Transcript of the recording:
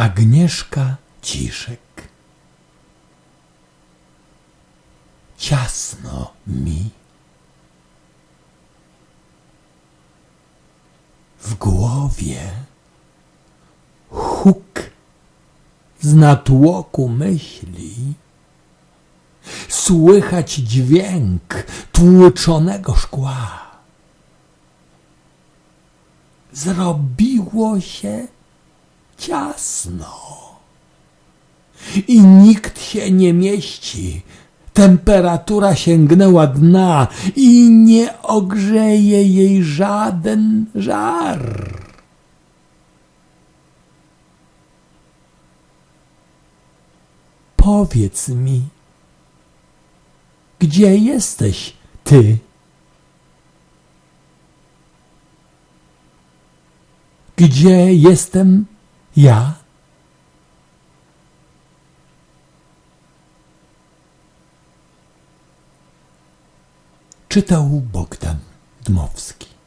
Agnieszka Ciszek. Ciasno mi. W głowie huk z natłoku myśli. Słychać dźwięk tłuczonego szkła. Zrobiło się ciasno i nikt się nie mieści. Temperatura sięgnęła dna i nie ogrzeje jej żaden żar. Powiedz mi, gdzie jesteś ty? Gdzie jestem ja? Czytał Bogdan Dmowski